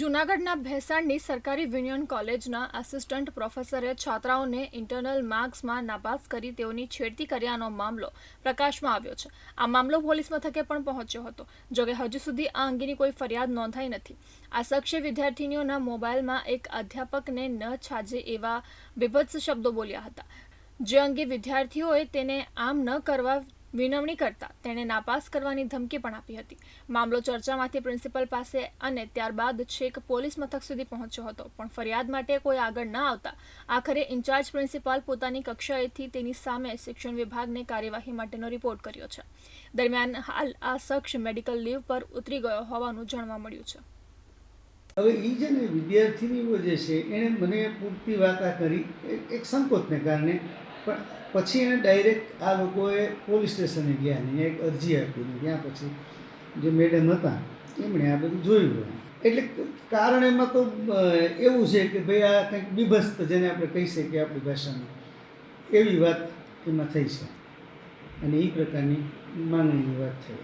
જૂનાગઢના ભેસાણની સરકારી વિનિયન કોલેજના આસિસ્ટન્ટ પ્રોફેસરે છાત્રાઓને ઇન્ટરનલ માર્ક્સમાં નાપાસ કરી તેઓની છેડતી કર્યાનો મામલો પ્રકાશમાં આવ્યો છે. આ મામલો પોલીસ મથકે પણ પહોંચ્યો હતો જોકે હજુ સુધી આ અંગેની કોઈ ફરિયાદ નોંધાઈ નથી. આ શખ્સે વિદ્યાર્થીનીઓના મોબાઈલમાં એક અધ્યાપકને ન છાજે એવા વિભત્સ શબ્દો બોલ્યા હતા. જે અંગે વિદ્યાર્થીઓએ તેને આમ ન કરવા વિનવણી કરતા તેણે નાપાસ કરવાની ધમકી પણ આપી હતી. મામલો ચર્ચામાંથી પ્રિન્સિપલ પાસે અને ત્યારબાદ છેક પોલીસ મથક સુધી પહોંચ્યો હતો, પણ ફરિયાદ માટે કોઈ આગળ ન આવતા આખરે ઇન્ચાર્જ પ્રિન્સિપાલ પોતાની કક્ષાએથી તેની સામે શિક્ષણ વિભાગને કાર્યવાહી માટેનો રિપોર્ટ કર્યો છે. દરમિયાન હાલ આ શખ્સ મેડિકલ લીવ પર ઉતરી ગયો હોવાનું જાણવા મળ્યું છે. હવે એ જે વિદ્યાર્થીનીઓ જે છે એણે મને પૂરતી વાત કરી એક સંકોચને કારણે પણ પછી એને ડાયરેક્ટ આ લોકોએ પોલીસ સ્ટેશને ગયા ને એક અરજી આપીને ત્યાં પછી જે મેડમ હતા, એમણે આ બધું જોયું એટલે કારણ એમાં તો એવું છે કે ભાઈ આ કંઈક બીભસ્ત જેને આપણે કહી શકીએ આપણી ભાષામાં, એવી વાત એમાં થઈ છે. અને એ પ્રકારની માંગણીની વાત થઈ.